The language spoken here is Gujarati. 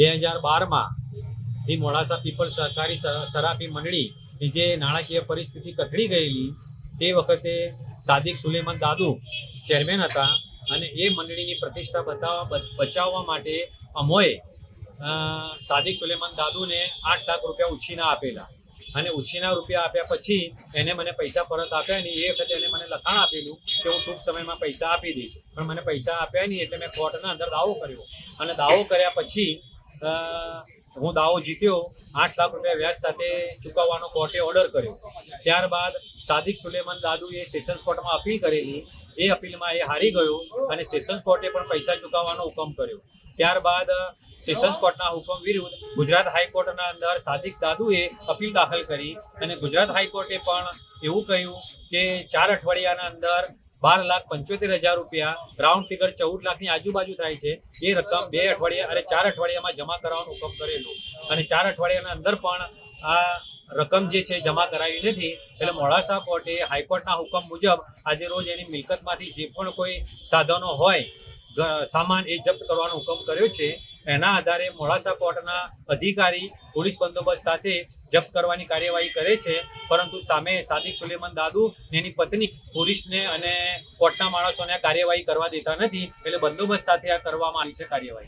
બે હજાર બારમાં એ મોડાસા પીપલ સહકારી સરાફી મંડળીની જે નાણાકીય પરિસ્થિતિ કથળી ગયેલી, તે વખતે સાદિક સુલેમાન દાદુ ચેરમેન હતા અને એ મંડળીની પ્રતિષ્ઠા બતાવવા બચાવવા માટે અમોએ સાદિક સુલેમાન દાદુને આઠ લાખ રૂપિયા ઉછીના આપેલા. અને ઉછીના રૂપિયા આપ્યા પછી એને મને પૈસા પરત આપ્યા નહીં એ વખતે એને મને લખાણ આપેલું કે હું ટૂંક સમયમાં પૈસા આપી દઈશ. પણ મને પૈસા આપ્યા નહીં એટલે મેં કોર્ટના અંદર દાવો કર્યો. અને દાવો કર્યા પછી હું દાવો જીત્યો, આઠ લાખ રૂપિયા વ્યાજ સાથે ચૂકવવાનો કોર્ટે ઓર્ડર કર્યો. ત્યારબાદ સાદિક સુલેમાન દાદુએ સેશન્સ કોર્ટમાં અપીલ કરેલી, એ અપીલમાં એ હારી ગયો અને સેશન્સ કોર્ટે પણ પૈસા ચૂકવવાનો હુકમ કર્યો. ત્યારબાદ સેશન્સ કોર્ટના હુકમ વિરુદ્ધ ગુજરાત હાઈકોર્ટના અંદર સાદિક દાદુએ અપીલ દાખલ કરી અને ગુજરાત હાઈકોર્ટે પણ એવું કહ્યું કે ચાર અઠવાડિયાના અંદર બાર લાખ પંચોતેર હજાર રૂપિયા. રાઉન્ડ ફિગર ચૌદ લાખની આજુબાજુ થાય છે. એ રકમ, બે અઠવાડિયા અને ચાર અઠવાડિયામાં જમા કરવાનો હુકમ કરેલો. અને ચાર અઠવાડિયાના અંદર પણ આ રકમ જે છે જમા કરાવી નથી. એટલે મોડાસા કોર્ટે હાઈકોર્ટના હુકમ મુજબ આજે રોજ એની મિલકતમાંથી જે પણ કોઈ સાધનો હોય સામાન એ જપ્ત કરવાનો હુકમ કર્યો છે. એના આધારે મોડાસા કોર્ટના અધિકારી, પોલીસ બંદોબસ્ત સાથે જપ્ત કરવાની કાર્યવાહી કરે છે. પરંતુ સામે સાદિક સુલેમાન દાદુ એની પત્ની પોલીસને અને કોર્ટના માણસોને કાર્યવાહી કરવા દેતા નથી. એટલે બંદોબસ્ત સાથે આ કરવામાં આવી છે કાર્યવાહી.